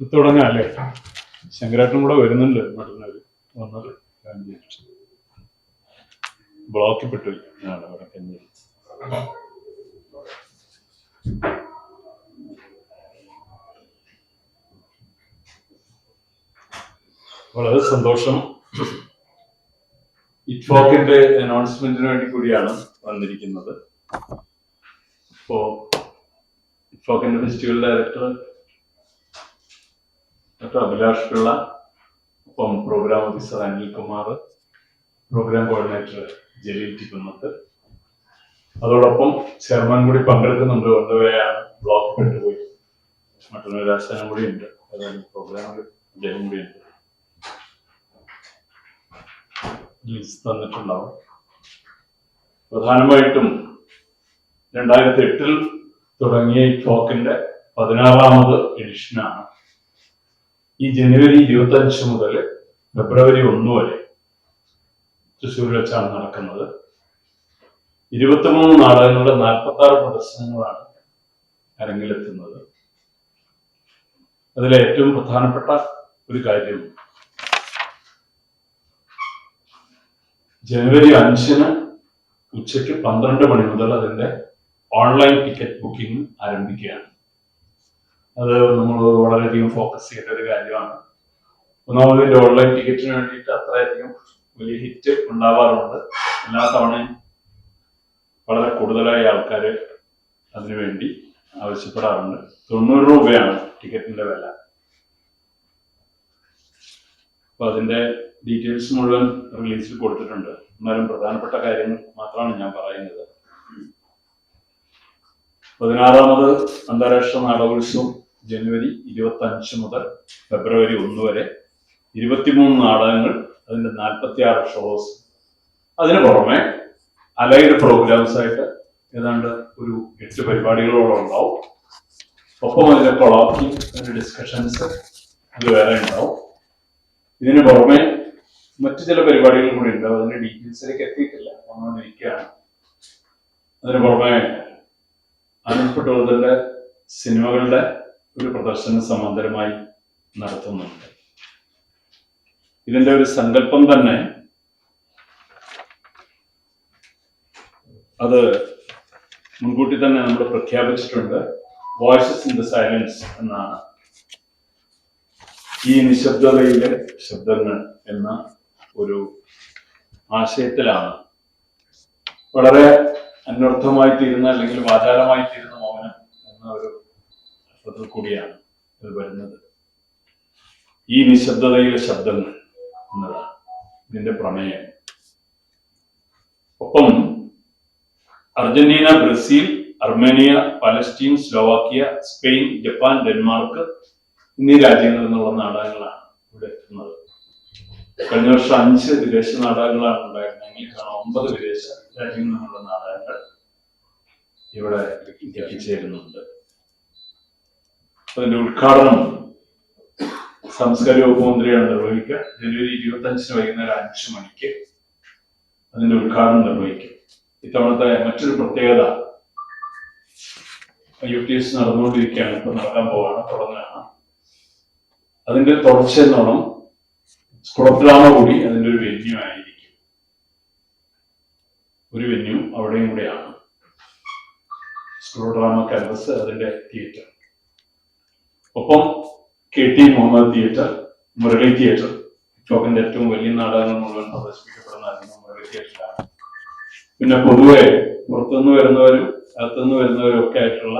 തുടങ്ങാം അല്ലേ? ശങ്കരാട്ടും കൂടെ വരുന്നുണ്ട് മട്ടന്നൂര് വന്നത് ബ്ലോക്കിൽ വളരെ സന്തോഷം. ഇറ്റ്ഫോക്കിന്റെ അനൗൺസ്മെന്റിന് വേണ്ടി കൂടിയാണ് വന്നിരിക്കുന്നത്. ഇപ്പോ ഇറ്റ്ഫോക്കിന്റെ festival director doctor Abhilash Pillai ഒപ്പം programme officer Anilkumar programme coordinator Jaleel ടിക്കുന്നത്ത് അതോടൊപ്പം ചെയർമാൻ കൂടി പങ്കെടുക്കുന്നുണ്ട്. കൊണ്ടുപോയാണ്. ബ്ലോക്ക് പെട്ടുപോയി മറ്റൊരു ആശാനം കൂടി ഉണ്ട്. അതായത് പ്രോഗ്രാമിൽ അദ്ദേഹം കൂടി ഉണ്ട്. തന്നിട്ടുണ്ടാവും. പ്രധാനമായിട്ടും രണ്ടായിരത്തി എട്ടിൽ തുടങ്ങിയ ഈ ടോക്കിന്റെ പതിനാറാമത് എഡിഷനാണ് ഈ ജനുവരി ഇരുപത്തി അഞ്ച് മുതൽ ഫെബ്രുവരി ഒന്ന് വരെ തൃശ്ശൂർ വെച്ചാണ് നടക്കുന്നത്. ഇരുപത്തിമൂന്ന് നാടകങ്ങളുടെ നാൽപ്പത്തി ആറ് പ്രദർശനങ്ങളാണ് അരങ്ങിലെത്തുന്നത്. അതിലെ ഏറ്റവും പ്രധാനപ്പെട്ട ഒരു കാര്യം ജനുവരി അഞ്ചിന് ഉച്ചയ്ക്ക് പന്ത്രണ്ട് മണി മുതൽ അതിന്റെ ഓൺലൈൻ ടിക്കറ്റ് ബുക്കിംഗ് ആരംഭിക്കുകയാണ്. അത് നമ്മൾ വളരെയധികം ഫോക്കസ് ചെയ്ത ഒരു കാര്യമാണ്. ഒന്നാമത് ഓൺലൈൻ ടിക്കറ്റിന് വേണ്ടിയിട്ട് അത്രയധികം വലിയ ഹിറ്റ് ഉണ്ടാവാറുണ്ട്. എല്ലാ തവണയും വളരെ കൂടുതലായി ആൾക്കാർ അതിനുവേണ്ടി ആവശ്യപ്പെടാറുണ്ട്. തൊണ്ണൂറ് രൂപയാണ് ടിക്കറ്റിന്റെ വില. അപ്പൊ അതിന്റെ ഡീറ്റെയിൽസ് മുഴുവൻ റിലീസിൽ കൊടുത്തിട്ടുണ്ട്. എന്നാലും പ്രധാനപ്പെട്ട കാര്യങ്ങൾ മാത്രമാണ് ഞാൻ പറയുന്നത്. പതിനാറാമത് അന്താരാഷ്ട്ര നാടകോത്സവം ജനുവരി ഇരുപത്തി അഞ്ച് മുതൽ ഫെബ്രുവരി ഒന്ന് വരെ ഇരുപത്തിമൂന്ന് നാടകങ്ങൾ അതിന്റെ നാൽപ്പത്തി ആറ് ഷോസ് അതിനു പുറമെ അലൈഡ് പ്രോഗ്രാംസ് ആയിട്ട് ഏതാണ്ട് ഒരു എട്ട് പരിപാടികളോളം ഉണ്ടാവും. ഒപ്പം അതിന്റെ കൊളാക്കി അതിന്റെ ഡിസ്കഷൻസ് അത് വേറെ ഉണ്ടാവും. ഇതിന് പുറമെ മറ്റു ചില പരിപാടികൾ കൂടി ഉണ്ട്. അതിന്റെ ഡീറ്റെയിൽസിലേക്ക് എത്തിയിട്ടില്ല. വന്നുകൊണ്ടിരിക്കുകയാണ്. അതിനു പുറമെ പട്ടോളത്തിന്റെ സിനിമകളുടെ ഒരു പ്രദർശനം സമാന്തരമായി നടത്തുന്നുണ്ട്. ഇതിന്റെ ഒരു സങ്കല്പം തന്നെ അത് മുൻകൂട്ടി തന്നെ നമ്മൾ പ്രഖ്യാപിച്ചിട്ടുണ്ട്. വോയിസസ് ഇൻ ദ സൈലൻസ് എന്നാണ്. ഈ നിശബ്ദതയിലെ ശബ്ദങ്ങൾ എന്ന ഒരു ആശയത്തിലാണ്. വളരെ അന്വർത്ഥമായി തീരുന്ന അല്ലെങ്കിൽ വാചാലമായി തീരുന്ന മൗനം എന്ന ഒരു അർത്ഥത്തിൽ കൂടിയാണ് ഇത് വരുന്നത്. ഈ നിശബ്ദതയിലെ ശബ്ദങ്ങൾ എന്നതാണ് ഇതിന്റെ പ്രമേയം. ഒപ്പം Argentina Brazil Armenia Palestine Slovakia Spain Japan Denmark എന്നീ രാജ്യങ്ങളിൽ നിന്നുള്ള നാടകങ്ങളാണ് ഇവിടെ എത്തുന്നത്. കഴിഞ്ഞ വർഷം അഞ്ച് വിദേശ നാടകങ്ങളാണ് ഉണ്ടായിരുന്നെങ്കിൽ കാണാം ഒമ്പത് വിദേശ രാജ്യങ്ങളിൽ നിന്നുള്ള നാടകങ്ങൾ ഇവിടെ എത്തിച്ചേരുന്നുണ്ട്. അതിന്റെ ഉദ്ഘാടനം സാംസ്കാരിക വകുപ്പ് നിർവഹിക്കുക. ജനുവരി ഇരുപത്തി അഞ്ചിന് വൈകുന്നേരം അഞ്ച് മണിക്ക് അതിന്റെ ഉദ്ഘാടനം നിർവഹിക്കും. ഇത്തവണത്തെ മറ്റൊരു പ്രത്യേകത യു ടി എസ് നടന്നുകൊണ്ടിരിക്കുകയാണ് ഇപ്പൊ നടക്കാൻ പോവാണ് തുടങ്ങുകയാണ്. അതിന്റെ തുടർച്ച എന്നോണം സ്കുളത്തിലാമ കൂടി അതിന്റെ ഒരു വെന്യൂ ആയിരിക്കും. ഒരു വെന്യൂ അവിടെയും കൂടെയാണ്. സ്കൂൾ ഡ്രാമ അതിന്റെ തിയേറ്റർ ഒപ്പം K T Muhammad theatre Murali theatre ടോക്കിന്റെ ഏറ്റവും വലിയ നാടകങ്ങൾ മുഴുവൻ പ്രദർശിപ്പിക്കപ്പെടുന്ന മുരളി തിയേറ്ററിലാണ്. പിന്നെ പൊതുവെ പുറത്തുനിന്ന് വരുന്നവരും അകത്തുനിന്ന് വരുന്നവരും ഒക്കെ ആയിട്ടുള്ള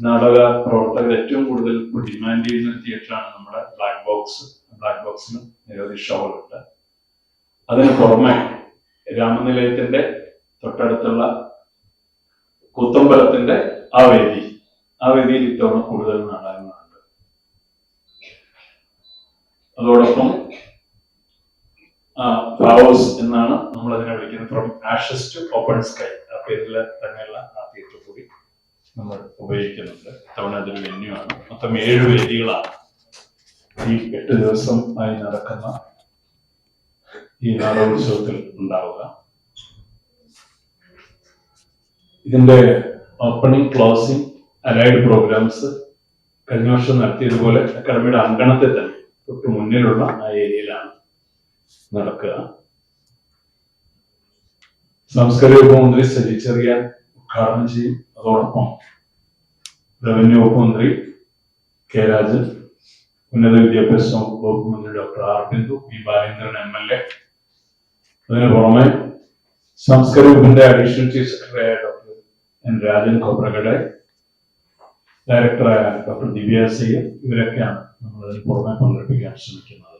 നാടക പ്രവർത്തകർ ഏറ്റവും കൂടുതൽ ഡിമാൻഡ് ചെയ്യുന്ന തിയേറ്ററാണ് നമ്മുടെ ബ്ലാക്ക് ബോക്സ് ബ്ലാക്ക് ബോക്സിന് നിരവധി ഷോകളുണ്ട് അതിന് പുറമെ രാമനിലയത്തിന്റെ തൊട്ടടുത്തുള്ള കൂത്തമ്പലത്തിന്റെ ആ വേദി ആ വേദിയിൽ ഇത്തവണ കൂടുതൽ നാടകങ്ങളുണ്ട്. അതോടൊപ്പം ഫ്ലവേഴ്സ് എന്നാണ് നമ്മൾ അതിനെ വിളിക്കുന്നത്. From ashes to open sky ആ പേരിൽ തന്നെയുള്ള ആ തിയേറ്റർ കൂടി നമ്മൾ ഉപയോഗിക്കുന്നുണ്ട്. ഇത്തവണ അതൊരു വെന്യൂ ആണ്. മൊത്തം ഏഴ് വേദികളാണ്. ഈ എട്ട് ദിവസം ആയി നടക്കുന്ന ഈ നാടകോത്സവത്തിൽ ഉണ്ടാവുക. ഇതിന്റെ ഓപ്പണിംഗ് ക്ലോസിംഗ് അലൈഡ് പ്രോഗ്രാംസ് കഴിഞ്ഞ വർഷം നടത്തിയതുപോലെ അക്കാഡമിയുടെ അങ്കണത്തിൽ തന്നെ തൊട്ട് മുന്നിലുള്ള ആ ഏരിയയിലാണ് നടക്കുക. സാംസ്കാരിക വകുപ്പ് മന്ത്രി സജി ഉദ്ഘാടനം ചെയ്യും. അതോടൊപ്പം റവന്യൂ വകുപ്പ് മന്ത്രി കെ രാജൻ ഉന്നത വിദ്യാഭ്യാസ വകുപ്പ് മന്ത്രി doctor R Bindu P Balendran M L A. അതിനു പുറമെ സാംസ്കാരിക വകുപ്പിന്റെ അഡീഷണൽ ചീഫ് സെക്രട്ടറിയായ ഡോക്ടർ എൻ രാജൻ കോബ്രഗഡെ ഡയറക്ടറായ ഡോക്ടർ ദിവ്യ സയ്യർ ഇവരൊക്കെയാണ് നമ്മൾ അതിന് പുറമെ പങ്കെടുപ്പിക്കാൻ ശ്രമിക്കുന്നത്.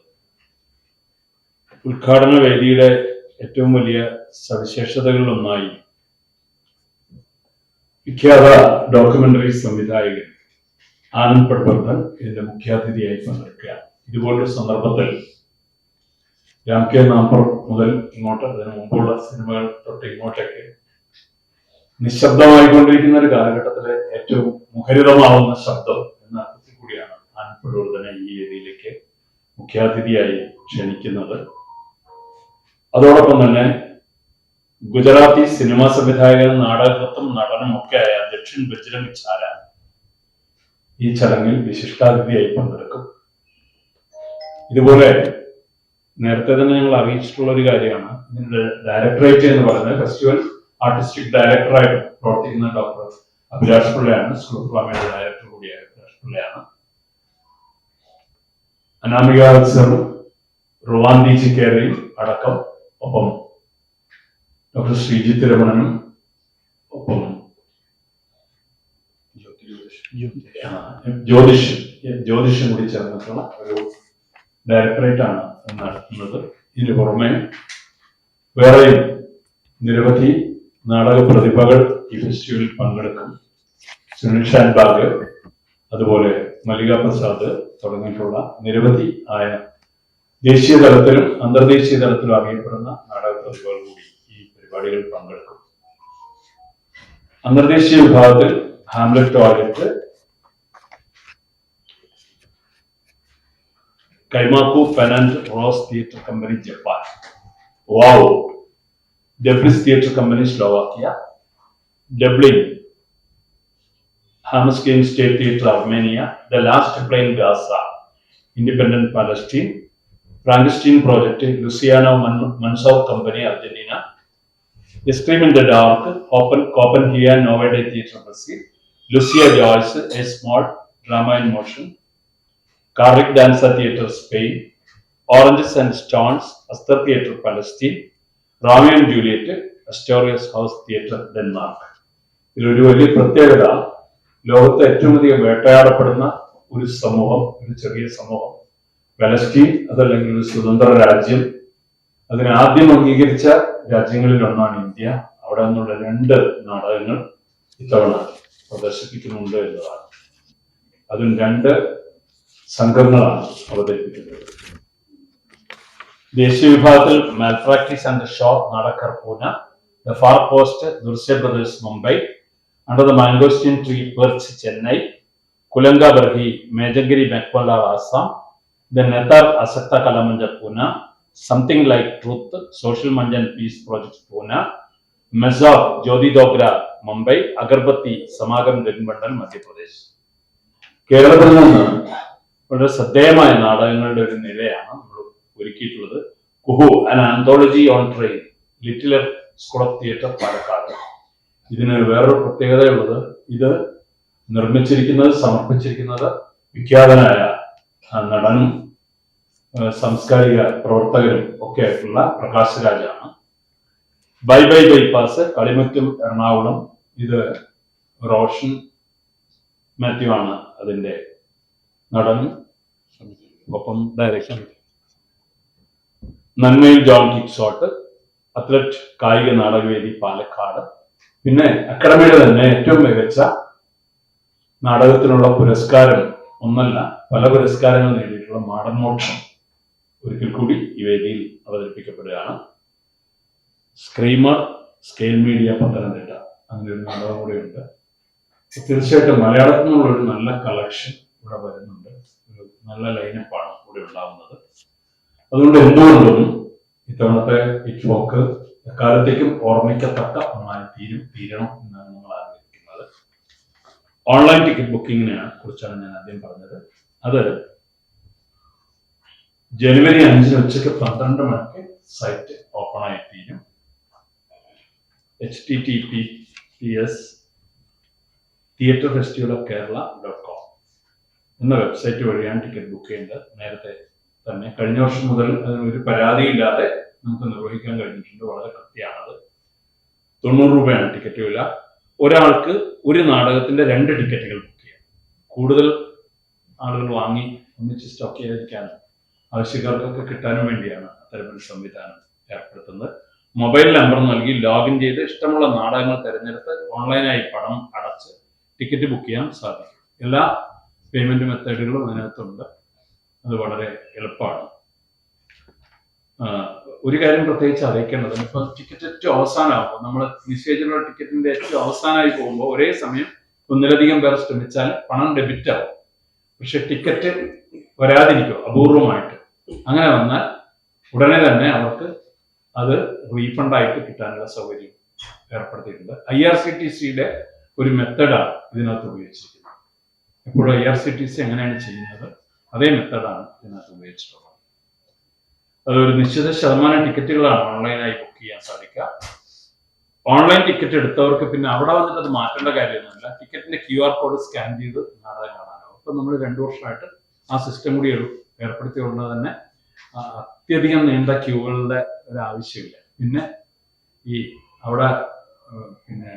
ഉദ്ഘാടന വേദിയുടെ ഏറ്റവും വലിയ സവിശേഷതകളിലൊന്നായി വിഖ്യാത ഡോക്യുമെന്ററി സംവിധായകൻ ആനന്ദ് പട്വർദ്ധൻ ഇതിന്റെ മുഖ്യാതിഥിയായി പങ്കെടുക്കുകയാണ്. ഇതുപോലൊരു സന്ദർഭത്തിൽ രാം കെ നാമ്പർ മുതൽ ഇങ്ങോട്ട് അതിന് മുമ്പുള്ള സിനിമകൾ തൊട്ട് ഇങ്ങോട്ടേക്ക് നിശബ്ദമായിക്കൊണ്ടിരിക്കുന്ന ഒരു കാലഘട്ടത്തിലെ ഏറ്റവും മുഖരിതമാവുന്ന ശബ്ദം എന്ന അർത്ഥത്തിൽ കൂടിയാണ് തന്നെ ഈ വേദിയിലേക്ക് മുഖ്യാതിഥിയായി ക്ഷണിക്കുന്നത്. അതോടൊപ്പം തന്നെ ഗുജറാത്തി സിനിമാ സംവിധായകൻ നാടകത്വം നടനമൊക്കെ ആയ ദക്ഷിൺ ബജ്രംഗ് ചാര ഈ ചടങ്ങിൽ വിശിഷ്ടാതിഥിയായി പങ്കെടുക്കും. ഇതുപോലെ നേരത്തെ തന്നെ ഞങ്ങൾ അറിയിച്ചിട്ടുള്ള ഒരു കാര്യമാണ്. ഇതിന്റെ ഡയറക്ടറേറ്റ് എന്ന് പറയുന്നത് ഫെസ്റ്റിവൽ ആർട്ടിസ്റ്റിക് ഡയറക്ടറായിട്ട് പ്രവർത്തിക്കുന്ന ഡോക്ടർ അഭിലാഷ് പിള്ളയാണ് സ്കൂൾ ഓഫ് ഡ്രാമയുടെ ഡയറക്ടർ കൂടിയായ അഭിലാഷ് പിള്ളയാണ്. അനാമിക സർ റുവാന്തി ചിക്കേറയും അടക്കം ഒപ്പം ഡോക്ടർ ശ്രീജിത്ത് രമണനും ഒപ്പം ജ്യോതിഷ് ജ്യോതിഷം കൂടി ചേർന്നിട്ടുള്ള ഒരു ഡയറക്ടറേറ്റ് ആണ് നടത്തുന്നത്. ഇതിന് പുറമെ വേറെയും നിരവധി നാടക പ്രതിഭകൾ ഈ ഫെസ്റ്റിവലിൽ പങ്കെടുക്കും. സുനിൽ ഷാൻബാഗ് അതുപോലെ മല്ലിക പ്രസാദ് തുടങ്ങിയിട്ടുള്ള നിരവധി ആയ ദേശീയ തലത്തിലും അന്തർദേശീയ തലത്തിലും അറിയപ്പെടുന്ന നാടക പ്രതിഭകൾ കൂടി ഈ പരിപാടികളിൽ പങ്കെടുക്കും. അന്തർദേശീയ വിഭാഗത്തിൽ Hamlet toilet Kaimaku finance rose theatre company Japan wow debris theatre company Slovakia Dublin Hamazkayin state theatre Armenia the last plane Gaza independent Palestine Frankenstein project Luciano Mansour company Argentina scream in the dark open Copenhagen നോവഡേ theatre Brazil Lucia Joyce a small drama in motion Carrick dance theatre Spain oranges and stones Ashtar theatre Palestine Romeo and Juliet Asturias house theatre Denmark. ഇതിലൊരു വലിയ പ്രത്യേകത ലോകത്തെ ഏറ്റവും അധികം വേട്ടയാടപ്പെടുന്ന ഒരു സമൂഹം ഒരു ചെറിയ സമൂഹം. പലസ്തീൻ അതല്ലെങ്കിൽ ഒരു സ്വതന്ത്ര രാജ്യം. അതിനെ ആദ്യം അംഗീകരിച്ച രാജ്യങ്ങളിൽ ഒന്നാണ് ഇന്ത്യ. അവിടെ നിന്നുള്ള രണ്ട് നാടകങ്ങൾ ഇത്തവണ പ്രദർശിപ്പിക്കുന്നുണ്ട് എന്നതാണ്. അതും രണ്ട് സംഘങ്ങളാണ് അവതരിപ്പിക്കുന്നത്. ദേശീയ വിഭാഗത്തിൽ മാൽപ്രാക്ടീസ് ആൻഡ് ഷോ നടക്കർ Pune the far post ദുർസ്യ brothers Mumbai under the mangosteen tree perch Chennai കുലങ്ക ബർഹി മേജഗിരി മെക്വലാർ Assam the നെതാർ അസക്ത കലമഞ്ച Pune something like truth social മഞ്ചൻ peace project Pune മെസാബ് ജ്യോതി ദോഗ്ര മുംബൈ അഗർബത്തി സമാഗം നെടുമ്പണ്ടൽ മധ്യപ്രദേശ് കേരളത്തിൽ നിന്ന് വളരെ ശ്രദ്ധേയമായ നാടകങ്ങളുടെ ഒരു നിരയാണ് നമ്മൾ ഒരുക്കിയിട്ടുള്ളത്. Kuhu an anthology on train little earth school of theatre Palakkad. ഇതിന് വേറൊരു പ്രത്യേകതയുള്ളത് ഇത് നിർമ്മിച്ചിരിക്കുന്നത് സമർപ്പിച്ചിരിക്കുന്നത് വിഖ്യാതനായ നടനും സാംസ്കാരിക പ്രവർത്തകരും ഒക്കെ ആയിട്ടുള്ള പ്രകാശ് രാജാണ്. ബൈ ബൈ ബൈപ്പാസ് കളിമറ്റും എറണാകുളം. ഇത് റോഷൻ മാത്യു ആണ് അതിന്റെ നടനും ഒപ്പം ഡയറക്ഷൻ നന്മയിൽ ജോൺ കിക്സോട്ട് അത്ലറ്റ് കായിക നാടകവേദി പാലക്കാട് പിന്നെ അക്കാഡമിയുടെ തന്നെ ഏറ്റവും മികച്ച നാടകത്തിനുള്ള പുരസ്കാരം ഒന്നല്ല പല പുരസ്കാരങ്ങൾ നേടിയിട്ടുള്ള മാടൻ മോക്ഷം ഒരിക്കൽ കൂടി ഈ വേദിയിൽ അവതരിപ്പിക്കപ്പെടുകയാണ്. സ്ക്രീമർ സ്കെയിൽ മീഡിയ പത്തനംതിട്ട അങ്ങനെ ഒരു നാടകം കൂടെയുണ്ട്. തീർച്ചയായിട്ടും മലയാളത്തിൽ നിന്നുള്ള ഒരു നല്ല കളക്ഷൻ ഇവിടെ വരുന്നുണ്ട്. ഒരു നല്ല ലൈനപ്പാണ് ഇവിടെ ഉണ്ടാവുന്നത്. അതുകൊണ്ട് എന്തുകൊണ്ടും ഇത്തവണത്തെ ഈ ഷോക്ക് എക്കാലത്തേക്കും ഓർമ്മിക്കത്തക്ക ഒന്നായി തീരും തീരണം എന്നാണ് നമ്മൾ ആഗ്രഹിക്കുന്നത്. ഓൺലൈൻ ടിക്കറ്റ് ബുക്കിങ്ങിനെ കുറിച്ചാണ് ഞാൻ ആദ്യം പറഞ്ഞത്. അത് ജനുവരി അഞ്ചിന് ഉച്ചയ്ക്ക് പന്ത്രണ്ട് മണിക്ക് സൈറ്റ് ഓപ്പൺ ആയി H T T P P S theatre festival of Kerala dot com എന്ന വെബ്സൈറ്റ് വഴിയാണ് ടിക്കറ്റ് ബുക്ക് ചെയ്യേണ്ടത്. നേരത്തെ തന്നെ. കഴിഞ്ഞ വർഷം മുതൽ ഒരു പരാതിയില്ലാതെ നമുക്ക് നിർവഹിക്കാൻ കഴിഞ്ഞിട്ടുണ്ട്. വളരെ കൃത്യമാണത് തൊണ്ണൂറ് രൂപയാണ് ടിക്കറ്റ് വില. ഒരാൾക്ക് ഒരു നാടകത്തിന്റെ രണ്ട് ടിക്കറ്റുകൾ ബുക്ക് ചെയ്യാം. കൂടുതൽ ആളുകൾ വാങ്ങി ഒന്നിച്ച് സ്റ്റോക്ക് ചെയ്യാതിരിക്കാനും ആവശ്യക്കാർക്കൊക്കെ കിട്ടാനും വേണ്ടിയാണ് അത്തരമൊരു സംവിധാനം ഏർപ്പെടുത്തുന്നത്. മൊബൈൽ നമ്പർ നൽകി ലോഗിൻ ചെയ്ത് ഇഷ്ടമുള്ള നാടകങ്ങൾ തിരഞ്ഞെടുത്ത് ഓൺലൈനായി പണം അടച്ച് ടിക്കറ്റ് ബുക്ക് ചെയ്യാൻ സാധിക്കും. എല്ലാ പേയ്മെന്റ് മെത്തേഡുകളും അതിനകത്തുണ്ട്. അത് വളരെ എളുപ്പമാണ്. ഒരു കാര്യം പ്രത്യേകിച്ച് അറിയിക്കേണ്ടത് ഇപ്പൊ ടിക്കറ്റ് ഏറ്റവും അവസാനമാകുമ്പോൾ നമ്മൾ നിശ്ചയിച്ചിട്ടുള്ള ടിക്കറ്റിന്റെ ഏറ്റവും അവസാനമായി പോകുമ്പോൾ ഒരേ സമയം ഒന്നിലധികം പേർ ശ്രമിച്ചാൽ പണം ഡെബിറ്റ് ആവും. പക്ഷെ ടിക്കറ്റ് വരാതിരിക്കും അപൂർവമായിട്ട്. അങ്ങനെ വന്നാൽ ഉടനെ തന്നെ അവർക്ക് അത് റീഫണ്ടായിട്ട് കിട്ടാനുള്ള സൗകര്യം ഏർപ്പെടുത്തിയിട്ടുണ്ട്. ഐ ആർ സി ടി സിയുടെ ഒരു മെത്തഡാണ് ഇതിനകത്ത് ഉപയോഗിച്ചിരിക്കുന്നത്. എപ്പോഴും I R C T C എങ്ങനെയാണ് ചെയ്യുന്നത്? അതേ മെത്തേഡാണ് ഇതിനകത്ത് ഉപയോഗിച്ചിട്ടുള്ളത്. അതൊരു നിശ്ചിത ശതമാനം ടിക്കറ്റുകളാണ് ഓൺലൈനായി ബുക്ക് ചെയ്യാൻ സാധിക്കുക. ഓൺലൈൻ ടിക്കറ്റ് എടുത്തവർക്ക് പിന്നെ അവിടെ വന്നിട്ട് അത് മാറ്റേണ്ട കാര്യമൊന്നുമില്ല. ടിക്കറ്റിന്റെ ക്യു ആർ കോഡ് സ്കാൻ ചെയ്ത് നാടകം കാണാനാവും. അപ്പം നമ്മൾ രണ്ടു വർഷമായിട്ട് ആ സിസ്റ്റം കൂടി ഏർപ്പെടുത്തിയുള്ള തന്നെ അത്യധികം നീണ്ട ക്യൂകളുടെ ഒരു ആവശ്യമില്ല. പിന്നെ ഈ അവിടെ പിന്നെ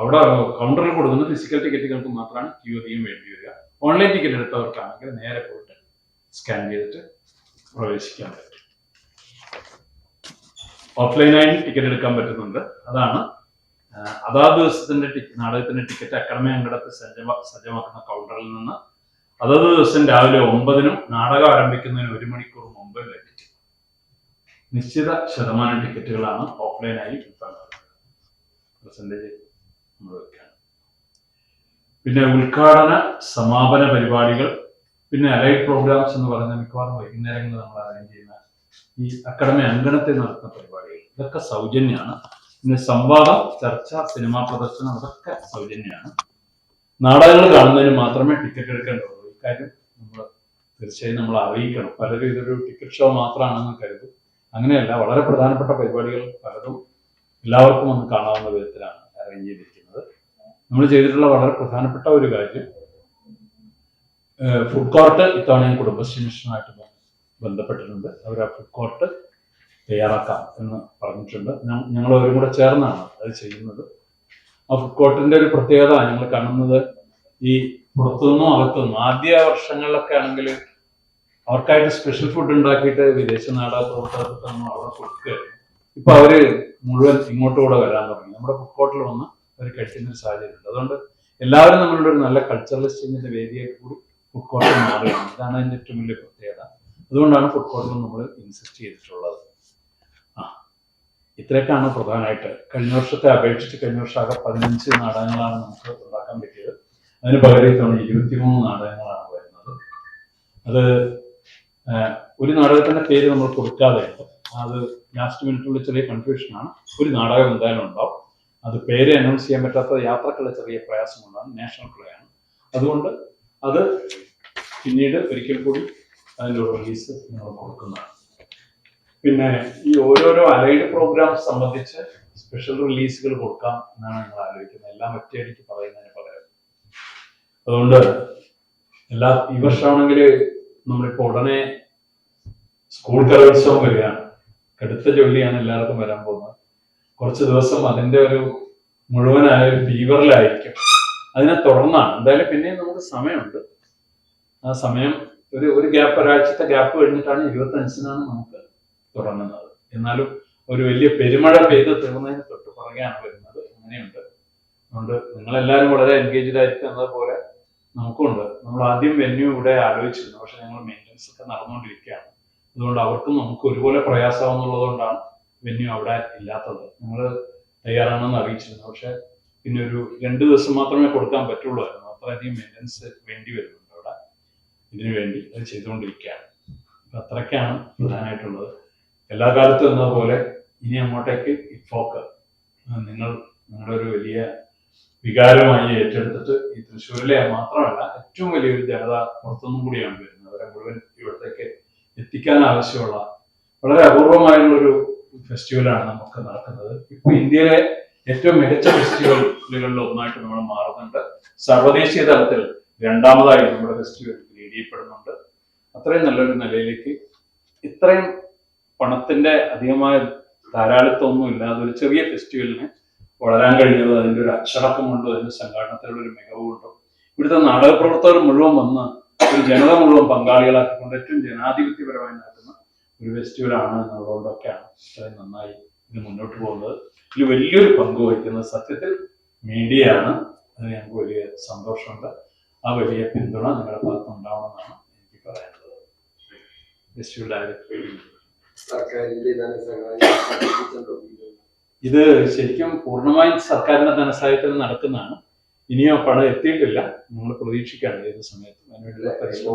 അവിടെ കൗണ്ടറിൽ കൊടുക്കുന്ന ഫിസിക്കൽ ടിക്കറ്റുകൾക്ക് മാത്രമാണ് ക്യൂ അധികം വേണ്ടി വരിക. ഓൺലൈൻ ടിക്കറ്റ് എടുത്തവർക്കാണെങ്കിൽ നേരെ പോയിട്ട് സ്കാൻ ചെയ്തിട്ട് പ്രവേശിക്കാൻ പറ്റും. ഓഫ്ലൈനായി ടിക്കറ്റ് എടുക്കാൻ പറ്റുന്നുണ്ട്. അതാണ് അതാ ദിവസത്തിന്റെ നാടകത്തിന്റെ ടിക്കറ്റ് അക്കാദമി സജ്ജമാ സജ്ജമാക്കുന്ന കൗണ്ടറിൽ നിന്ന് അതത് ദിവസം രാവിലെ ഒമ്പതിനും നാടകം ആരംഭിക്കുന്നതിന് ഒരു മണിക്കൂർ മുമ്പ് ലഭിക്കും. നിശ്ചിത ശതമാനം ടിക്കറ്റുകളാണ് ഓഫ്ലൈനായി വിൽക്കാൻ പെർസെന്റേജ് നമ്മൾ വെക്കുകയാണ്. പിന്നെ ഉദ്ഘാടന സമാപന പരിപാടികൾ പിന്നെ അലൈഡ് പ്രോഗ്രാംസ് എന്ന് പറയുന്ന മിക്കവാറും വൈകുന്നേരങ്ങളിൽ നമ്മൾ അറേഞ്ച് ചെയ്യുന്ന ഈ അക്കാഡമി അങ്കണത്തിൽ നടത്തുന്ന പരിപാടികൾ. ഇതൊക്കെ സൗജന്യമാണ് പിന്നെ സംവാദം ചർച്ച സിനിമാ പ്രദർശനം അതൊക്കെ സൗജന്യമാണ് നാടകങ്ങൾ കാണുന്നതിന് മാത്രമേ ടിക്കറ്റ് എടുക്കേണ്ടതുള്ളൂ. ഇക്കാര്യം നമ്മൾ തീർച്ചയായും നമ്മൾ അറിയിക്കണം. പലരും ഇതൊരു ടിക്കറ്റ് ഷോ മാത്രമാണെന്ന് കരുതും. അങ്ങനെയല്ല വളരെ പ്രധാനപ്പെട്ട പരിപാടികൾ പലതും എല്ലാവർക്കും ഒന്ന് കാണാവുന്ന വിധത്തിലാണ് അറേഞ്ച് ചെയ്തിരിക്കുന്നത്. നമ്മൾ ചെയ്തിട്ടുള്ള വളരെ പ്രധാനപ്പെട്ട ഒരു കാര്യം ഫുഡ് കോർട്ട് ഇത്തവണയും കുടുംബശ്രീ മിഷനുമായിട്ട് ബന്ധപ്പെട്ടിട്ടുണ്ട്. അവർ ആ ഫുഡ് കോർട്ട് തയ്യാറാക്കാം എന്ന് പറഞ്ഞിട്ടുണ്ട്. ഞങ്ങൾ അവരും കൂടെ ചേർന്നാണ് അത് ചെയ്യുന്നത്. ആ ഫുഡ് കോർട്ടിന്റെ ഒരു പ്രത്യേകത ഞങ്ങൾ കാണുന്നത് ഈ പുറത്തുനിന്നും അകത്തുനിന്നും ആദ്യ വർഷങ്ങളിലൊക്കെ ആണെങ്കിൽ അവർക്കായിട്ട് സ്പെഷ്യൽ ഫുഡ് ഉണ്ടാക്കിയിട്ട് വിദേശ നാടക പ്രവർത്തകർക്കൊന്നും അവിടെ കൊടുക്കുകയായിരുന്നു ഇപ്പൊ അവർ മുഴുവൻ ഇങ്ങോട്ട് കൂടെ വരാൻ തുടങ്ങി. നമ്മുടെ ഫുഡ് കോർട്ടിൽ വന്ന് അവർ കഴിക്കുന്ന ഒരു സാഹചര്യമുണ്ട്. അതുകൊണ്ട് എല്ലാവരും നമ്മളുടെ ഒരു നല്ല കൾച്ചറൽ വേദിയായിട്ട് കൂടി ഫുഡ് കോർട്ട് മാറുകയാണ്. ഇതാണ് അതിന്റെ ഏറ്റവും വലിയ പ്രത്യേകത. അതുകൊണ്ടാണ് ഫുഡ് കോർട്ടിൽ നമ്മൾ ഇൻസിസ്റ്റ് ചെയ്തിട്ടുള്ളത്. ആ ഇത്രയൊക്കെയാണ് പ്രധാനമായിട്ട്. കഴിഞ്ഞ വർഷത്തെ അപേക്ഷിച്ച് കഴിഞ്ഞ വർഷം പതിനഞ്ച് നാടകങ്ങളാണ് നമുക്ക് ഉണ്ടാക്കാൻ പറ്റിയത്. അതിന് പകരം ഇത്തവണ ഇരുപത്തിമൂന്ന് നാടകങ്ങളാണ് വരുന്നത്. അത് ഒരു നാടകത്തിന്റെ പേര് നമ്മൾ കൊടുക്കാതെ. അത് ലാസ്റ്റ് മിനിറ്റുള്ള ചെറിയ കൺഫ്യൂഷനാണ് ഒരു നാടകം എന്തായാലും ഉണ്ടാവും. അത് പേര് അനൗൺസ് ചെയ്യാൻ പറ്റാത്ത യാത്രക്കുള്ള ചെറിയ പ്രയാസമുള്ളതാണ് നാഷണൽ പ്ലേ അതുകൊണ്ട് അത് പിന്നീട് ഒരിക്കൽ കൂടി അതിന്റെ റിലീസ് നിങ്ങൾ കൊടുക്കുന്നതാണ്. പിന്നെ ഈ ഓരോരോ അലൈഡ് പ്രോഗ്രാം സംബന്ധിച്ച് സ്പെഷ്യൽ റിലീസുകൾ കൊടുക്കാം എന്നാണ് ഞങ്ങൾ ആലോചിക്കുന്നത്. എല്ലാം ഒറ്റയടിക്ക് പറയുന്നതിന് പകരം. അതുകൊണ്ട് എല്ലാ ഈ വർഷമാണെങ്കിൽ നമ്മളിപ്പോൾ ഉടനെ സ്കൂൾ കലോത്സവം വരികയാണ്. കടുത്ത ജോലിയാണ് എല്ലാവർക്കും വരാൻ പോകുന്നത്. കുറച്ച് ദിവസം അതിന്റെ ഒരു മുഴുവനായ ഒരു ഫീവറിലായിരിക്കും അതിനെ തുടർന്നാണ്. എന്തായാലും പിന്നെയും നമുക്ക് സമയമുണ്ട്. ആ സമയം ഒരു ഒരു ഗ്യാപ്പ് ഒരാഴ്ചത്തെ ഗ്യാപ്പ് കഴിഞ്ഞിട്ടാണ് ഇരുപത്തഞ്ചിനാണ് നമുക്ക് തുടങ്ങുന്നത്. എന്നാലും ഒരു വലിയ പെരുമഴ പെയ്ത് തീർന്നതിന് തൊട്ട് പുറകെയാണ് വരുന്നത്. അങ്ങനെയുണ്ട്. അതുകൊണ്ട് നിങ്ങളെല്ലാവരും വളരെ എൻഗേജ്ഡ് ആയിരിക്കും എന്നതുപോലെ നമുക്കുണ്ട്. നമ്മൾ ആദ്യം വെന്യൂ ഇവിടെ ആലോചിച്ചിരുന്നു. പക്ഷെ ഞങ്ങൾ മെയിന്റനൻസ് ഒക്കെ നടന്നുകൊണ്ടിരിക്കുകയാണ്. അതുകൊണ്ട് അവർക്കും നമുക്ക് ഒരുപോലെ പ്രയാസമാവുന്നുള്ളത് കൊണ്ടാണ് വെന്യൂ അവിടെ ഇല്ലാത്തത്. നമ്മൾ തയ്യാറാണെന്ന് അറിയിച്ചിരുന്നു. പക്ഷെ പിന്നെ ഒരു രണ്ട് ദിവസം മാത്രമേ കൊടുക്കാൻ പറ്റുള്ളൂ അത്രയധികം മെയിന്റനൻസ് വേണ്ടി വരുന്നുണ്ട് അവിടെ. ഇതിനു വേണ്ടി അത് ചെയ്തുകൊണ്ടിരിക്കുകയാണ്. അപ്പം അത്രയ്ക്കാണ് പ്രധാനമായിട്ടുള്ളത്. എല്ലാ കാലത്തും എന്ന പോലെ ഇനി അങ്ങോട്ടേക്ക് ഇഫോക്ക് നിങ്ങൾ നിങ്ങളുടെ ഒരു വലിയ വികാരമായി ഏറ്റെടുത്തിട്ട് ഈ തൃശ്ശൂരിലെ മാത്രമല്ല ഏറ്റവും വലിയൊരു ജനത പുറത്തുനിന്നും കൂടിയാണ് വരുന്നത്. അവരെ മുഴുവൻ ഇവിടത്തേക്ക് എത്തിക്കാൻ ആവശ്യമുള്ള വളരെ അപൂർവമായുള്ളൊരു ഫെസ്റ്റിവലാണ് നമുക്ക് നടക്കുന്നത്. ഇപ്പൊ ഇന്ത്യയിലെ ഏറ്റവും മികച്ച ഫെസ്റ്റിവലുകളിൽ ഒന്നായിട്ട് നമ്മൾ മാറുന്നുണ്ട്. സർവദേശീയ തലത്തിൽ രണ്ടാമതായി നമ്മുടെ ഫെസ്റ്റിവൽ ലീഡ് ചെയ്യപ്പെടുന്നുണ്ട് അത്രയും നല്ലൊരു നിലയിലേക്ക് ഇത്രയും പണത്തിന്റെ അധികമായ ധാരാളിത്തമൊന്നും ഇല്ലാതെ ഒരു ചെറിയ ഫെസ്റ്റിവലിന് വളരാൻ കഴിഞ്ഞത് അതിന്റെ ഒരു അച്ചടക്കം കൊണ്ടും അതിന്റെ സംഘാടനത്തിലുള്ള ഒരു മികവ് കൊണ്ടും ഇവിടുത്തെ നാടക പ്രവർത്തകർ മുഴുവൻ വന്ന് ഒരു ജനത മുഴുവൻ പങ്കാളികളാക്കിക്കൊണ്ട് ഏറ്റവും ജനാധിപത്യപരമായി നടക്കുന്ന ഒരു ഫെസ്റ്റിവലാണ് എന്നുള്ളതുകൊണ്ടൊക്കെയാണ് ഇത്രയും നന്നായി ഇത് മുന്നോട്ട് പോകുന്നത്. ഇതിൽ വലിയൊരു പങ്ക് വഹിക്കുന്നത് സത്യത്തിൽ മീഡിയയാണ്. അതിന് ഞങ്ങൾക്ക് വലിയ സന്തോഷമുണ്ട്. ആ വലിയ പിന്തുണ നിങ്ങളുടെ ഭാഗത്ത് ഉണ്ടാവണമെന്നാണ് എനിക്ക് പറയാനുള്ളത്. Festival director? ഇത് ശരിക്കും പൂർണമായും സർക്കാരിന്റെ ധനസഹായത്തിൽ നടക്കുന്നതാണ്. ഇനിയോ പണം എത്തിയിട്ടില്ല. നമ്മൾ പ്രതീക്ഷിക്കാണ് ഏത് സമയത്തും. അതിനുവേണ്ടിയുള്ള പരിശ്രമം.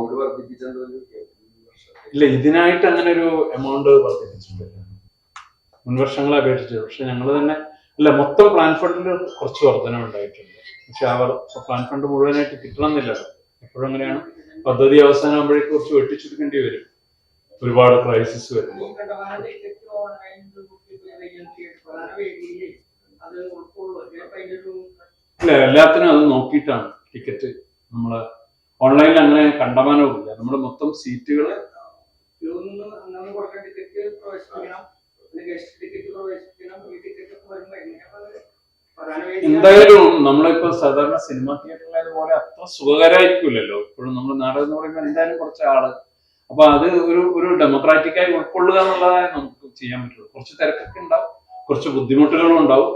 ഇല്ല ഇതിനായിട്ട് അങ്ങനെ ഒരു എമൗണ്ട് വർദ്ധിപ്പിച്ചിട്ടില്ല മുൻവർഷങ്ങളെ അപേക്ഷിച്ച്. പക്ഷെ ഞങ്ങൾ തന്നെ അല്ല മൊത്തം പ്ലാൻ ഫണ്ടിൽ കുറച്ച് വർധന ഉണ്ടായിട്ടുണ്ട്. പക്ഷെ അവർ പ്ലാൻ ഫണ്ട് മുഴുവനായിട്ട് കിട്ടണമെന്നില്ലല്ലോ എപ്പോഴും അങ്ങനെയാണ്. പദ്ധതി അവസാനമാകുമ്പോഴേക്ക് കുറച്ച് വെട്ടിച്ചുരുക്കേണ്ടി വരും. ഒരുപാട് ക്രൈസിസ് വരും ഇല്ല എല്ലാത്തിനും അത് നോക്കിയിട്ടാണ് ടിക്കറ്റ് നമ്മൾ ഓൺലൈനിൽ അങ്ങനെ കണ്ടമാനവും ഇല്ല നമ്മൾ മൊത്തം സീറ്റുകൾ ഇതൊന്ന് എന്തായാലും നമ്മളിപ്പോ സാധാരണ സിനിമ തിയേറ്ററിലായത് പോലെ അത്ര സുഖകരമായിരിക്കില്ലല്ലോ ഇപ്പോഴും നമ്മൾ നാടകം എന്ന് പറയുമ്പോൾ എന്തായാലും കുറച്ച് ആൾ. അപ്പൊ അത് ഒരു ഒരു ഡെമോക്രാറ്റിക് ആയി ഉൾക്കൊള്ളുക എന്നുള്ളതായി നമുക്ക് ചെയ്യാൻ പറ്റുള്ളൂ. കുറച്ച് തിരക്കൊക്കെ ഉണ്ടാവും. കുറച്ച് ബുദ്ധിമുട്ടുകളും ഉണ്ടാവും.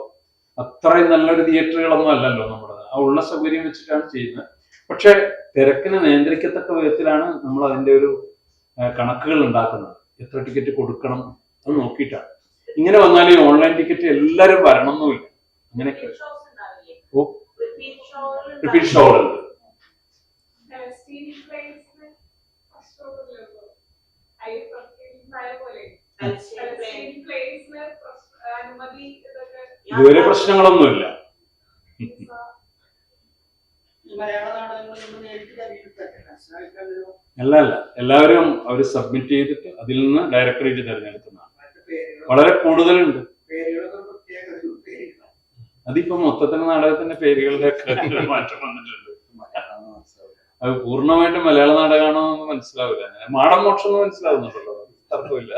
അത്രയും നല്ലൊരു തിയേറ്ററുകളൊന്നും അല്ലല്ലോ നമ്മുടെ. ആ ഉള്ള സൗകര്യം വെച്ചിട്ടാണ് ചെയ്യുന്നത്. പക്ഷെ തിരക്കിനെ നിയന്ത്രിക്കത്തക്ക വിധത്തിലാണ് നമ്മൾ അതിന്റെ ഒരു കണക്കുകൾ ഉണ്ടാക്കുന്നത്. എത്ര ടിക്കറ്റ് കൊടുക്കണം അത് നോക്കിയിട്ടാണ്. ഇങ്ങനെ വന്നാൽ ഈ ഓൺലൈൻ ടിക്കറ്റ് എല്ലാവരും വരണമെന്നുമില്ല. അങ്ങനെയൊക്കെ ഓ. റിപ്പീറ്റ് ഷോ ഉണ്ട്. ഇതുവരെ പ്രശ്നങ്ങളൊന്നുമില്ല. മലയാള നാടകങ്ങൾ നമ്മൾ നേരിട്ട് തിരഞ്ഞെടുത്തല്ലോ അല്ല അല്ല. എല്ലാവരും അവർ സബ്മിറ്റ് ചെയ്തിട്ട് അതിൽ നിന്ന് ഡയറക്ടറേറ്റ് തിരഞ്ഞെടുക്കുന്നതാണ്. വളരെ കൂടുതലുണ്ട്. അതിപ്പോ മൊത്തത്തിൽ നാടകത്തിന്റെ പേരുകളുടെ മാറ്റം വന്നിട്ടുണ്ട്. അത് പൂർണമായിട്ടും മലയാള നാടകമാണോ എന്ന് മനസ്സിലാവില്ല. മാടം മോക്ഷം എന്ന് മനസ്സിലാവുന്നുണ്ടല്ലോ. തർക്കമില്ല.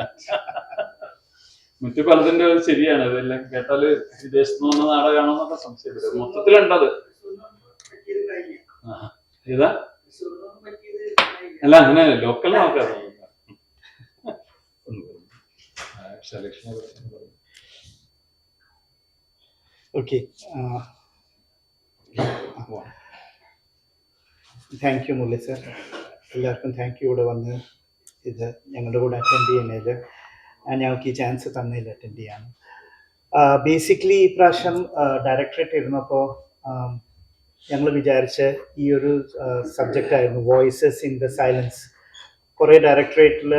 മറ്റു പലതിന്റെ ശരിയാണ്. ഇതെല്ലാം കേട്ടാൽ വിദേശത്ത് നിന്ന് വന്ന നാടകമാണോ എന്നൊക്കെ സംശയമില്ല. മൊത്തത്തിലുണ്ടത്. ഏതാ? അല്ല അങ്ങനെ local selection okay thank you Murali sir എല്ലാവർക്കും താങ്ക് യു ഇവിടെ വന്ന് ഇത് ഞങ്ങളുടെ കൂടെ അറ്റൻഡ് ചെയ്യുന്നതിൽ ഞങ്ങൾക്ക് ഈ ചാൻസ് തന്നതിൽ അറ്റൻഡ് ചെയ്യാൻ ബേസിക്കലി ഈ പ്രാവശ്യം ഡയറക്ടറേറ്റ് ഇരുന്നപ്പോൾ ഞങ്ങൾ വിചാരിച്ച ഈ ഒരു സബ്ജക്റ്റ് ആയിരുന്നു വോയിസസ് ഇൻ ദ സൈലൻസ് കുറേ ഡയറക്ടറേറ്റിൽ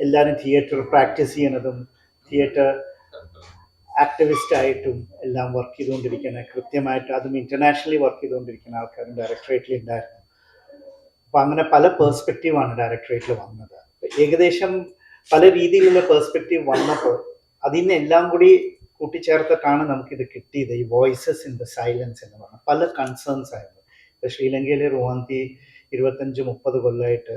എല്ലാവരും തിയേറ്റർ പ്രാക്ടീസ് ചെയ്യുന്നതും തിയേറ്റർ ആക്ടിവിസ്റ്റ് ആയിട്ടും എല്ലാം വർക്ക് ചെയ്തുകൊണ്ടിരിക്കുന്ന കൃത്യമായിട്ട് അതും ഇന്റർനാഷണലി വർക്ക് ചെയ്തുകൊണ്ടിരിക്കുന്ന ആൾക്കാരും ഡയറക്ടറേറ്റിൽ ഉണ്ടായിരുന്നു അപ്പം അങ്ങനെ പല പേഴ്സ്പെക്റ്റീവാണ് ഡയറക്ടറേറ്റിൽ വന്നത്. ഏകദേശം പല രീതിയിലുള്ള പേഴ്സ്പെക്റ്റീവ് വന്നപ്പോൾ അതിന് എല്ലാം കൂടി കൂട്ടിച്ചേർത്തിട്ടാണ് നമുക്കിത് കിട്ടിയത് ഈ വോയിസസ് ഇൻ ദ സൈലൻസ് എന്ന് പറഞ്ഞ. പല കൺസേൺസ് ആയിരുന്നു. ഇപ്പം ശ്രീലങ്കയിലെ റുവാന്തി ഇരുപത്തഞ്ച് മുപ്പത് കൊല്ലമായിട്ട്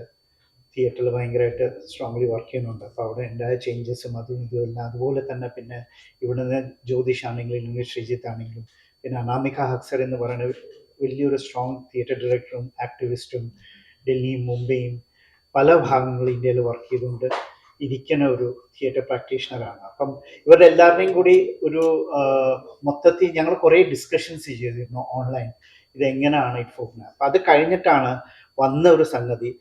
തിയേറ്ററിൽ ഭയങ്കരമായിട്ട് സ്ട്രോങ്ലി വർക്ക് ചെയ്യുന്നുണ്ട്. അപ്പോൾ അവിടെ ഉണ്ടായ ചേഞ്ചസും അതും ഇതും എല്ലാം അതുപോലെ തന്നെ പിന്നെ ഇവിടുന്ന് ജ്യോതിഷ് ആണെങ്കിലും ഇല്ലെങ്കിൽ ശ്രീജിത്ത് ആണെങ്കിലും പിന്നെ അനാമിക ഹക്സർ എന്ന് പറയുന്ന വലിയൊരു സ്ട്രോങ് തിയേറ്റർ ഡയറക്ടറും ആക്ടിവിസ്റ്റും ഡൽഹിയും മുംബൈയും പല ഭാഗങ്ങളും ഇന്ത്യയിൽ വർക്ക് ചെയ്തുകൊണ്ട് ഇരിക്കുന്ന ഒരു തിയേറ്റർ പ്രാക്ടീഷണറാണ് അപ്പം ഇവരുടെ എല്ലാവരുടെയും കൂടി ഒരു മൊത്തത്തിൽ ഞങ്ങൾ കുറേ ഡിസ്കഷൻസ് ചെയ്തിരുന്നു ഓൺലൈൻ ഇതെങ്ങനെയാണ് ഇറ്റ് ഫോക്കിന് അപ്പം അത് കഴിഞ്ഞിട്ടാണ് വന്ന ഒരു സംഗതി.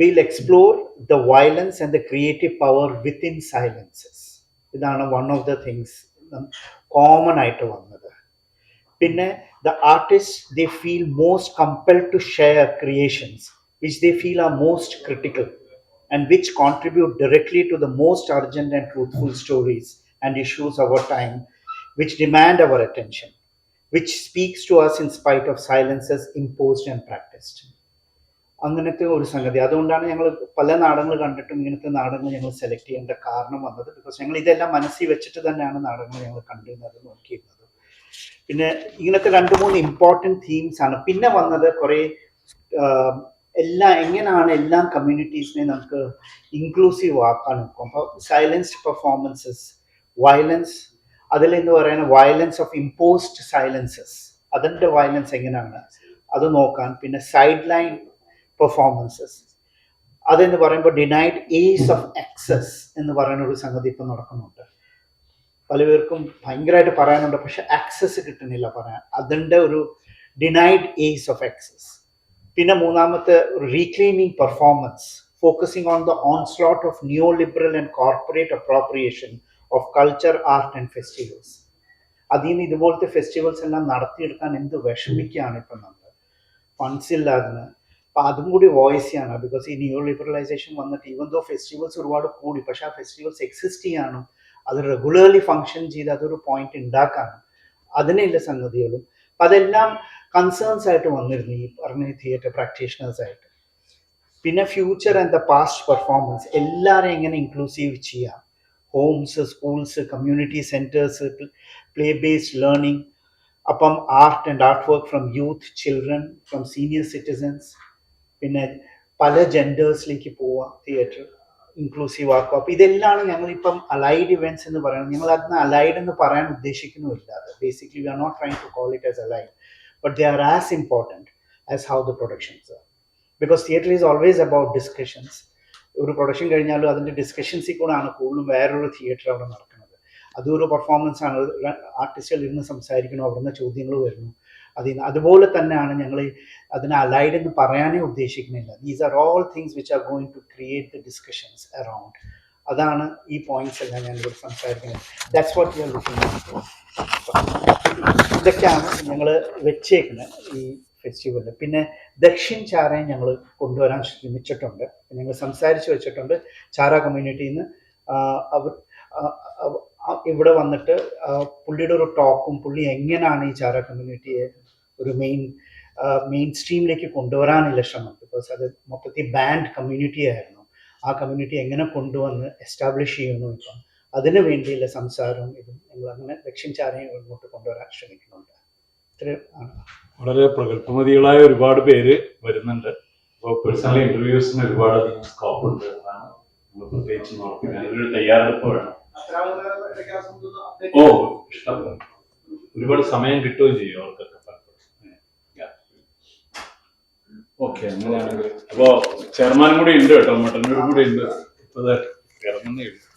Will explore the violence and the creative power within silences ഇതാണ് one of the things common ആയിട്ട് വന്നത്. പിന്നെ the artist they feel most compel to share creations which they feel are most critical and which contribute directly to the most urgent and truthful stories and issues of our time which demand our attention. which speaks to us in spite of silences imposed and practiced. അങ്ങനത്തെ ഒരു സംഗതി അതുകൊണ്ടാണ് ഞങ്ങൾ പല നാടകങ്ങൾ കണ്ടിട്ടും ഇങ്ങനത്തെ നാടകങ്ങൾ ഞങ്ങൾ സെലക്ട് ചെയ്യേണ്ട കാരണം വന്നത് ബിക്കോസ് ഞങ്ങൾ ഇതെല്ലാം മനസ്സിൽ വെച്ചിട്ട് തന്നെയാണ് നാടകങ്ങൾ ഞങ്ങൾ കണ്ടിരുന്നത് നോക്കിയിരുന്നത് പിന്നെ ഇങ്ങനത്തെ രണ്ട് മൂന്ന് ഇമ്പോർട്ടന്റ് തീംസ് ആണ് പിന്നെ വന്നത് കുറേ എല്ലാ എങ്ങനെയാണ് എല്ലാ കമ്മ്യൂണിറ്റീസിനെ നമുക്ക് ഇൻക്ലൂസീവ് ആക്കാൻ നോക്കും അപ്പോൾ സൈലൻസ്ഡ് പെർഫോമൻസസ് വയലൻസ് അതിൽ എന്ന് പറയുന്ന വയലൻസ് ഓഫ് ഇമ്പോസ്ഡ് സൈലൻസസ് അതിന്റെ വയലൻസ് എങ്ങനെയാണ്? അത് നോക്കാൻ പിന്നെ സൈഡ് ലൈൻ പെർഫോമൻസസ് അതെന്ന് പറയുമ്പോൾ ഡിനൈഡ് ഏസ് ഓഫ് ആക്സസ് എന്ന് പറയുന്ന ഒരു സംഗതി ഇപ്പം നടക്കുന്നുണ്ട്. പലപേർക്കും ഭയങ്കരമായിട്ട് പറയാനുണ്ട് പക്ഷെ ആക്സസ് കിട്ടുന്നില്ല പറയാൻ. അതിന്റെ ഒരു ഡിനൈഡ് ഏസ് ഓഫ് എക്സസ് പിന്നെ മൂന്നാമത്തെ reclaiming performance focusing on the onslaught of new liberal and corporate appropriation of culture art and festivals അതിൽ നിന്ന് ഇതുപോലത്തെ ഫെസ്റ്റിവൽസ് എല്ലാം നടത്തിയെടുക്കാൻ എന്ത് വിഷമിക്കുകയാണ് ഇപ്പം നമ്മൾ? ഫണ്ട്സ് ഇല്ലാതിന്. അപ്പം അതും കൂടി വോയിസ് ചെയ്യാണ്. ബിക്കോസ് ഈ ന്യൂ ലിബറലൈസേഷൻ വന്നിട്ട് ഈവൻ ദോ ഫെസ്റ്റിവൽസ് ഒരുപാട് കൂടി പക്ഷെ ആ ഫെസ്റ്റിവൽസ് എക്സിസ്റ്റ് ചെയ്യാനും അത് റെഗുലർലി ഫങ്ഷൻ ചെയ്ത് അതൊരു പോയിന്റ് ഉണ്ടാക്കാനും അതിനുള്ള സംഗതികളും അതെല്ലാം കൺസേൺസ് ആയിട്ട് വന്നിരുന്നു ഈ പറഞ്ഞ തിയേറ്റർ പ്രാക്ടീഷണേഴ്സ് ആയിട്ട്. പിന്നെ future and the past performance എല്ലാവരെയും എങ്ങനെ ഇൻക്ലൂസീവ് ചെയ്യാം. Homes schools community centres play based learning അപ്പം art and art work from youth children from senior citizens പിന്നെ പല ജെൻഡേഴ്സിലേക്ക് പോവാം തിയേറ്റർ ഇൻക്ലൂസീവ് ആക്കുക അപ്പൊ ഇതെല്ലാം ഞങ്ങളിപ്പം അലൈഡ് ഇവന്റ്സ് എന്ന് പറയുന്നത്. ഞങ്ങൾ അതിന് അലൈഡ് എന്ന് പറയാൻ ഉദ്ദേശിക്കുന്നുമില്ല. Basically we are not trying to call it as allied but they are as important as how the productions because theatre is always about discussions ഒരു പ്രൊഡക്ഷൻ കഴിഞ്ഞാലും അതിന്റെ ഡിസ്കഷൻസിൽ കൂടെയാണ് കൂടുതലും വേറൊരു തിയേറ്റർ അവിടെ നടക്കുന്നത്. അതൊരു പെർഫോമൻസ് ആണ്. ആർട്ടിസ്റ്റുകൾ ഇരുന്ന് സംസാരിക്കണം അവിടുന്ന് ചോദ്യങ്ങൾ വരുന്നു. അതിൽ അതുപോലെ തന്നെയാണ് ഞങ്ങൾ അതിനെ അലൈഡ് എന്ന് പറയാനേ ഉദ്ദേശിക്കുന്നില്ല. These are all things which are going to create the discussions around അതാണ് ഈ പോയിന്റ്സ് എല്ലാം ഞാൻ ഇവിടെ സംസാരിക്കുന്നത് that's what you are looking ഇതൊക്കെയാണ് ഞങ്ങൾ വെച്ചേക്കുന്നത് ഈ ഫെസ്റ്റിവലിൽ പിന്നെ ദക്ഷിൺ ചാരയും ഞങ്ങൾ കൊണ്ടുവരാൻ ശ്രമിച്ചിട്ടുണ്ട്. ഞങ്ങൾ സംസാരിച്ച് വെച്ചിട്ടുണ്ട് ചാര കമ്മ്യൂണിറ്റിയിൽ നിന്ന് അവർ ഇവിടെ വന്നിട്ട് പുള്ളിയുടെ ഒരു ടോക്കും പുള്ളി എങ്ങനെയാണ് ഈ ചാര കമ്മ്യൂണിറ്റിയെ ഒരു മെയിൻ മെയിൻ സ്ട്രീമിലേക്ക് കൊണ്ടുവരാനുള്ള ശ്രമം? ബിക്കോസ് അത് മൊത്തത്തിൽ ബാൻഡ് കമ്മ്യൂണിറ്റി ആയിരുന്നു. ആ കമ്മ്യൂണിറ്റി എങ്ങനെ കൊണ്ടുവന്ന് എസ്റ്റാബ്ലിഷ് ചെയ്യുന്നു ഇപ്പം? അതിന് വേണ്ടിയുള്ള സംസാരവും ഇതും ഞങ്ങൾ അങ്ങനെ ദക്ഷിൺ ചാരയും ഇങ്ങോട്ട് കൊണ്ടുവരാൻ ശ്രമിക്കുന്നുണ്ട്. വളരെ പ്രഗത്ഭമതികളായ ഒരുപാട് പേര് വരുന്നുണ്ട്. അപ്പോൾ പേഴ്സണൽ ഇന്റർവ്യൂസിന് ഒരുപാട് സ്കോപ്പ് ഉണ്ട് അതാണ് നമ്മൾ പ്രത്യേകിച്ച് നോക്കുന്നത് അതിനൊരു തയ്യാറെടുപ്പ് വേണം. ഓ ഇഷ്ടം ഒരുപാട് സമയം കിട്ടുകയും ചെയ്യും അവർക്കൊക്കെ ഓക്കെ അങ്ങനെയാണെങ്കിൽ അപ്പോ ചെയർമാൻ കൂടി ഉണ്ട് കേട്ടോ മട്ടന്നൂർ കൂടി ഉണ്ട്. ഇപ്പൊ ദേ ഇറങ്ങുന്നേ ഉള്ളൂ.